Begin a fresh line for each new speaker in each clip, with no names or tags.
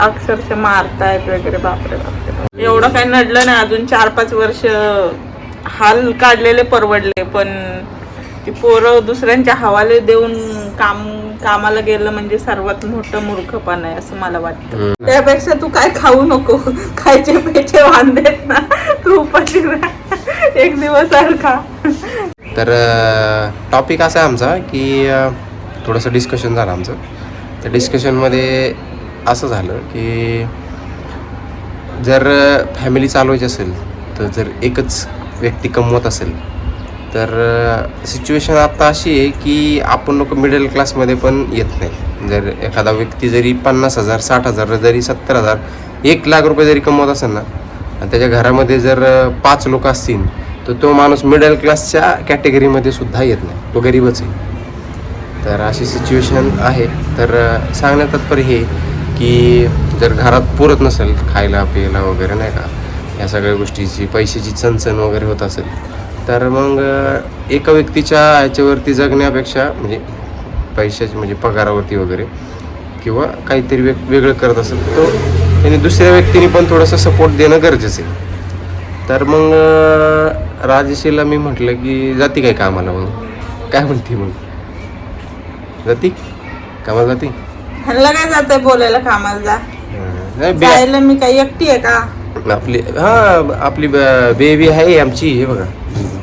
अक्षरशः मारतायत वगैरे बापरे बापरे एवढं काही नडलं नाही अजून चार पाच वर्ष हाल काढलेले परवडले पण ती पोरं दुसऱ्यांच्या हवाले देऊन काम कामाला गेलं म्हणजे सर्वात मोठं मूर्खपण आहे असं मला वाटतं. त्यापेक्षा तू काय खाऊ नको खायचे पेचे वांदेत ना तू उपाशी. एक दिवस आड खा
तर टॉपिक असा आहे आमचा की थोडंसं डिस्कशन झालं आमचं. त्या डिस्कशनमध्ये असं झालं की जर फॅमिली चालवायची असेल तर जर एकच व्यक्ती कमवत असेल तर सिच्युएशन आता अशी आहे की आपण लोक मिडल क्लासमध्ये पण येत नाही. जर एखादा व्यक्ती जरी पन्नास हजार साठ हजार जरी सत्तर हजार एक लाख रुपये जरी कमवत असेल ना आणि त्याच्या घरामध्ये जर पाच लोक असतील तर तो माणूस मिडल क्लासच्या कॅटेगरीमध्ये सुद्धा येत नाही. तो गरीबच आहे. तर अशी सिच्युएशन आहे. तर सांगण्यात तात्पर्य हे की जर घरात पुरत नसेल खायला प्यायला वगैरे नाही का या सगळ्या गोष्टीची पैशाची चणचण वगैरे होत असेल तर मग एका व्यक्तीच्या याच्यावरती जगण्यापेक्षा म्हणजे पैशाची म्हणजे पगारावरती वगैरे किंवा काहीतरी वेग वेगळं करत असेल तो त्याने दुसऱ्या व्यक्तीने पण थोडंसं सपोर्ट देणं गरजेचं आहे. तर मग राजेशीला मी म्हटलं की जाती काय कामाला मग? काय म्हणते मग? जाती? कामाला जाती?
ह्यांना काय जाते बोलायला कामाला जा.
नाही, बे-
जायला मी काही एकटी आहे का
आपली हा आपली बेबी आहे आमची हे बघा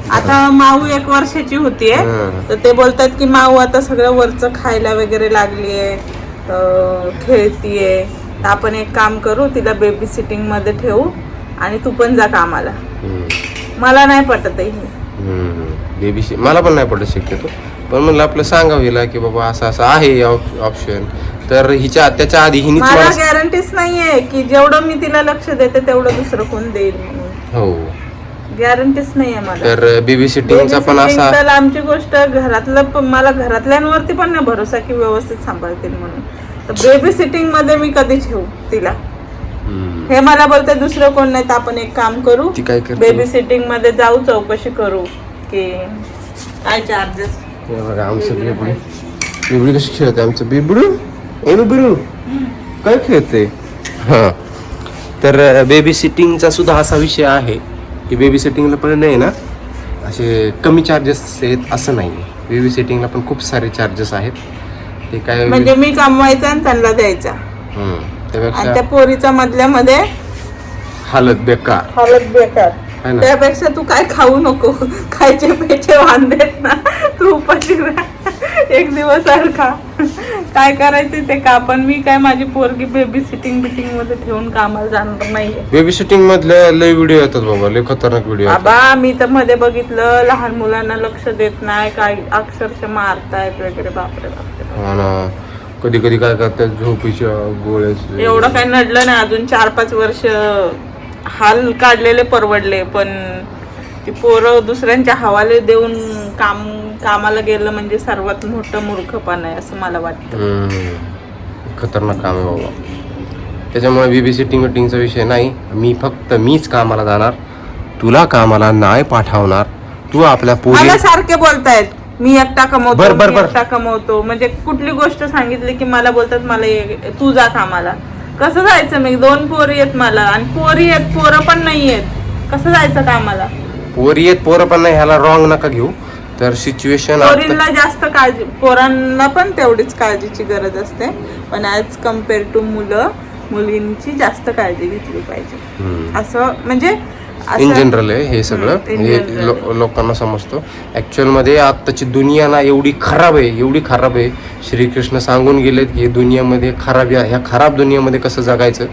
आता माऊ एक वर्षाची होतीये
हं.
तर ते बोलतात की माऊ आता सगळं वरचं खायला वगैरे लागलीये अं, खेळतीये तर आपण एक काम करू तिला बेबी सिटिंगमध्ये ठेवू आणि तू पण जा कामाला. मला नाही पटत हे
हं. बेबी मला पण नाही पडत शक्यतो पण म्हणलं आपलं सांगावं हिला की बाबा असं असं आहे ऑप्शन तर हिच्या त्याच्या आधी हिनीच
मला
मला
गॅरंटीच नाहीये की जेवढं मी तिला लक्ष देते तेवढं दुसरं कोण देईल म्हणून
हो.
गॅरंटीच नाहीये मला.
तर बेबी सिटिंगचा पण असा
तर आमची गोष्ट घरातलं पण मला घरातल्यांवरती पण नाही भरोसा की व्यवस्थित सांभाळतील म्हणून. तर बेबी सिटिंगमध्ये मी कधी ठेवू तिला.
हं.
हे मला बोलते दुसरं कोण नाही तर आपण एक काम करू.
ती काय करते?
बेबी सिटिंगमध्ये जाऊ चौकशी करू की काय चार्जेस
हे बघा आमचं बिबडी बिबडी कशी खेळते आमचं? बिबडू ए बिबडू काय खेळते? हां. तर बेबी सिटिंगचा सुद्धा असा विषय आहे की बेबी सिटिंगला पण नाही ना असे कमी चार्जेस आहेत असं नाही बेबी सिटिंगला पण खूप सारे चार्जेस आहेत. ते काय
म्हणजे मी कमवायचा आणि त्यांना द्यायचा.
हं, त्यापेक्षा
त्या पोरीच्या मधल्या मध्ये
हालत बेकार.
हालत बेकार.
है ना?
त्यापेक्षा तू काय खाऊ नको. खायचे पेचे वांदेत ना. तू उपाशी. एक दिवस आड खा काय करायचे ते का? पण मी काय माझी पोरगी बेबी सिटिंग बिटिंगमध्ये ठेवून कामाला जाणार नाहीये.
बेबी सिटिंग मधले लय व्हिडिओ येतात बाबा. लय खतरनाक व्हिडिओ
आबा मी तर मध्ये बघितलं लहान मुलांना लक्ष देत नाही. काय अक्षरशः मारतायत वगैरे. बापरे बापरे
हा ना. कधी कधी काय करतात झोपीच्या गोळ्याचे.
एवढं काही नडलं नाही. अजून चार पाच वर्ष हाल काढलेले परवडले पण ती पोरं दुसऱ्यांच्या हवाले देऊन काम कामाला गेलं म्हणजे सर्वात मोठं मूर्खपण आहे असं मला वाटतं.
खतरनाक काम आहे बाबा. त्याच्यामुळे बेबी सिटिंग विटिंगचा विषय नाही. मी फक्त मीच कामाला जाणार तुला कामाला नाही पाठवणार तू आपल्या पोरी
मला सारखे बोलतायत मी एकटा कमवतो
बर, बर,
मी
बर.
एकटा कमवतो. म्हणजे कुठली गोष्ट सांगितली की मला बोलतात मला ये- तू जा कामाला. कसं जायचं? मी दोन पोरी आहेत मला. आणि पोरी आहेत पोरं पण नाही आहेत. कसं जायचं कामाला?
पोरी येत पोरं पण नाही. ह्याला रॉंग नका घेऊ. तर सिच्युएशन
पोरींना जास्त काळजी पोरांना पण तेवढीच काळजीची गरज असते. पण ॲज कंपेअर टू मुलं मुलींची जास्त काळजी घेतली पाहिजे. असं म्हणजे
इन जनरल आहे हे सगळं. हे
general.
लो- लोकांना समजतो. ऍक्च्युअलमध्ये आत्ताची दुनिया ना एवढी खराब आहे एवढी खराब आहे. श्रीकृष्ण सांगून गेलेत की दुनियामध्ये खराब या ह्या खराब दुनियामध्ये कसं जगायचं?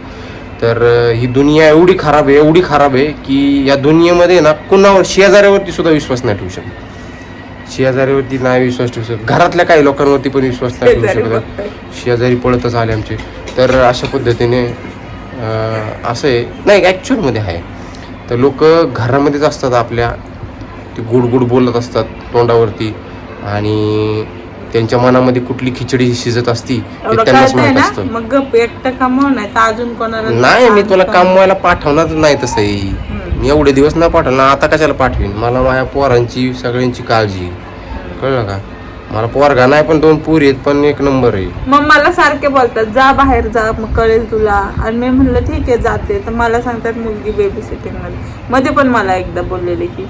तर अं, ही दुनिया एवढी खराब आहे एवढी खराब आहे की या दुनियेमध्ये ना कुणावर शेजाऱ्यावरती सुद्धा विश्वास नाही ठेवू शकत. शेजाऱ्यावरती नाही विश्वास ठेवू शकत. घरातल्या काही लोकांवरती पण विश्वास नाही ठेवू
शेजारी
शकत. शेजारी पळतच आले आमचे. तर अशा पद्धतीने अं, असं आहे. नाही ॲक्च्युअलमध्ये आहे. तर लोक घरामध्येच असतात आपल्या. ते गुड गुड बोलत असतात तोंडावरती. आणि त्यांच्या मनामध्ये कुठली खिचडी शिजत असती
एवढं
त्यांनाच माहीत
ना?
असतं.
मग गप एकटं कमव नाही तर अजून कोणाला
नाही मी तुला
काम
कमवायला पाठवणार नाही तसंही. मी एवढे दिवस नाही पाठवणार आता कशाला पाठवीन? मला माझ्या पोरांची सगळ्यांची काळजी. कळलं का? मला पोरगा नाही पण दोन पूर आहेत पण एक नंबर आहे.
मग मला सारखे बोलतात जा बाहेर जा मग कळेल तुला. आणि मी म्हणलं ठीक आहे जाते. तर मला सांगतात मुलगी बेबी सिटिंगमध्ये. मध्ये पण मला एकदा बोललेले की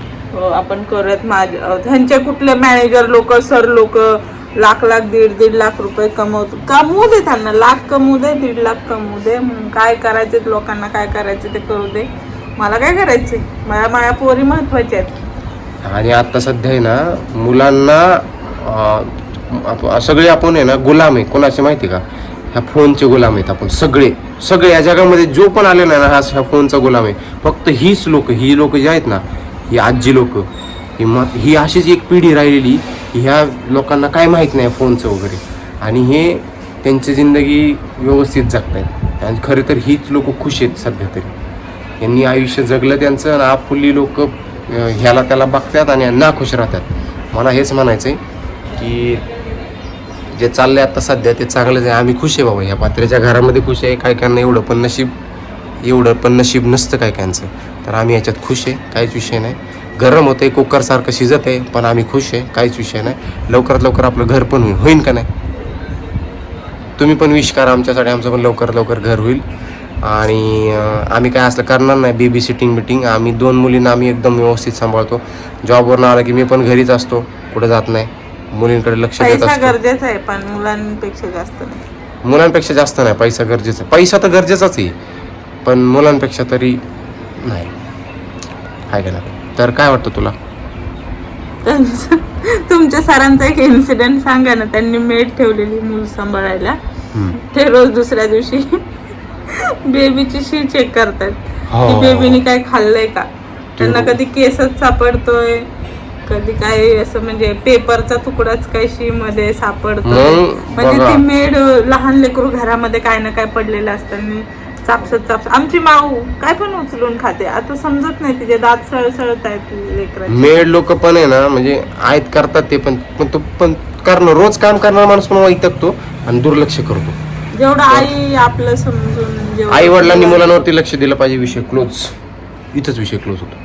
आपण करत माझ अं, त्यांचे कुठले मॅनेजर लोक सर लोक लाख लाख दीड दीड लाख रुपये कमवतो. कमवू दे त्यांना लाख कमवू दे दीड लाख कमवू दे. मग काय करायचे लोकांना काय करायचं ते करू दे. मला काय करायचे? माझ्या माझ्या पोरी महत्त्वाच्या आहेत.
आणि आता सध्या आहे ना मुलांना सगळे आपण आहे ना गुलाम आहे. कोणाचे माहिती का? ह्या फोनचे गुलाम आहेत आपण सगळे. सगळे या जगामध्ये जो पण आले ना हा ह्या फोनचा गुलाम आहे. फक्त हीच लोक ही लोक जी आहेत ना ही आजी लोक ही म ही अशीच एक पिढी राहिलेली ह्या लोकांना काय माहीत नाही फोनचं वगैरे. आणि हे त्यांची जिंदगी व्यवस्थित जगतायत. आणि खरं तर हीच लोक खुश आहेत सध्या तरी. यांनी आयुष्य जगलं त्यांचं आणि आपुली लोक ह्याला त्याला बघतात आणि नाखुश राहतात. मला हेच म्हणायचं आहे की जे चाललं आहे आता सध्या ते चांगलंच आहे. आम्ही खुश आहे बाबा या पात्र्याच्या घरामध्ये खुश आहे काय कायांना एवढं पण नशीब एवढं पण नशीब नसतं काय कायचं तर आम्ही याच्यात खुश आहे काहीच विषय नाही. गरम होते कुकरसारखं शिजत आहे पण आम्ही खुश आहे काहीच विषय नाही. लवकरात लवकर आपलं घर पण होईल. होईन का नाही? तुम्ही पण विश करा आमच्यासाठी आमचं पण लवकरात लवकर घर होईल. आणि आम्ही काय असलं करणार नाही बेबी सिटिंग बिटिंग आम्ही दोन मुलींना आम्ही एकदम व्यवस्थित सांभाळतो. जॉबवरून आलं की मी पण घरीच असतो कुठं जात नाही. मुलींकडे लक्ष देत
पैसा
असतो.
गरजेचा आहे पण मुलांपेक्षा जास्त नाही.
मुलांपेक्षा जास्त नाही पैसा गरजेचा पैसा तर गरजेचाच आहे पण मुलांपेक्षा तरी नाही. आहे का नाही तर काय वाटतं तुला?
त्यांचं- तुमच्या सरांचा एक इन्सिडेंट सांगा ना. त्यांनी मेड ठेवलेली मूल सांभाळायला.
हम्म.
ते रोज दुसऱ्या दिवशी बेबीची शी चेक करतात.
हो.
की बेबीने काय खाल्लंय का? त्यांना
हो.
कधी केसच सापडतोय. कधी काय असं म्हणजे पेपरचा तुकडाच शी मध्ये सापडतोय.
मग
म्हणजे
बघा.
ती मेड लहान लेकरू घरामध्ये काय ना काय पडलेलं असतं चापसत चापस आमची माऊ काय पण उचलून खाते. आता समजत नाही तिचे दात सळसळत आहेत लेकराचे.
मेड लोक पण आहे ना म्हणजे आहेत करतात ते पण. पण तो पण करणं रोज काम करणारा माणूस पण वैतकतो आणि दुर्लक्ष करतो.
जेवढं आई आपलं समजून जेवढं
आई वडिलांनी मुलांवरती लक्ष दिलं पाहिजे विषय क्लोज इथंच विषय क्लोज होतो.